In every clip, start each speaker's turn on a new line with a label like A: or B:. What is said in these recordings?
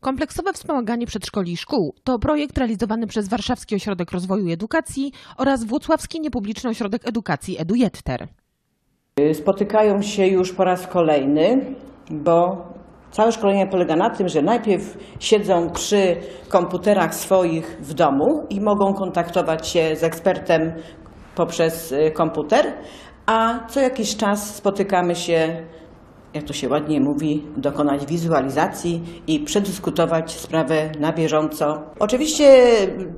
A: Kompleksowe wspomaganie przedszkoli i szkół to projekt realizowany przez Warszawski Ośrodek Rozwoju i Edukacji oraz Włocławski Niepubliczny Ośrodek Edukacji EduJetter.
B: Spotykają się już po raz kolejny, bo całe szkolenie polega na tym, że najpierw siedzą przy komputerach swoich w domu i mogą kontaktować się z ekspertem poprzez y, komputer, a co jakiś czas spotykamy się, jak to się ładnie mówi, dokonać wizualizacji i przedyskutować sprawę na bieżąco. Oczywiście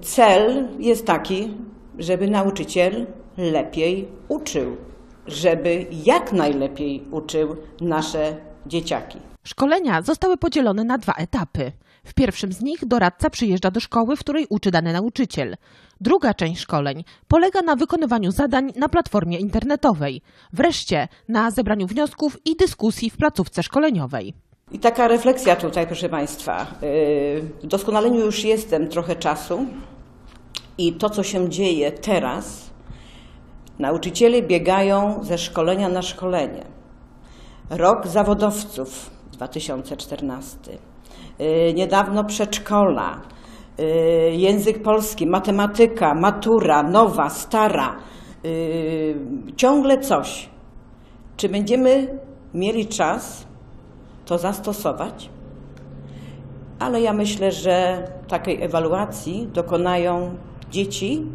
B: cel jest taki, żeby nauczyciel lepiej uczył, żeby jak najlepiej uczył nasze dzieciaki.
A: Szkolenia zostały podzielone na dwa etapy. W pierwszym z nich doradca przyjeżdża do szkoły, w której uczy dany nauczyciel. Druga część szkoleń polega na wykonywaniu zadań na platformie internetowej. Wreszcie na zebraniu wniosków i dyskusji w placówce szkoleniowej.
B: I taka refleksja tutaj, proszę Państwa. Yy, W doskonaleniu już jestem trochę czasu i to, co się dzieje teraz, nauczyciele biegają ze szkolenia na szkolenie. Rok zawodowców 2014, yy, niedawno przedszkola, yy, język polski, matematyka, matura, nowa, stara, yy, ciągle coś. Czy będziemy mieli czas to zastosować? Ale ja myślę, że takiej ewaluacji dokonają dzieci,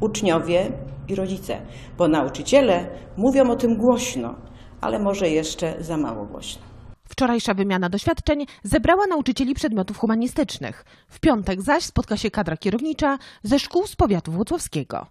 B: uczniowie i rodzice, bo nauczyciele mówią o tym głośno, ale może jeszcze za mało głośno.
A: Wczorajsza wymiana doświadczeń zebrała nauczycieli przedmiotów humanistycznych. W piątek zaś spotka się kadra kierownicza ze szkół z powiatu włocławskiego.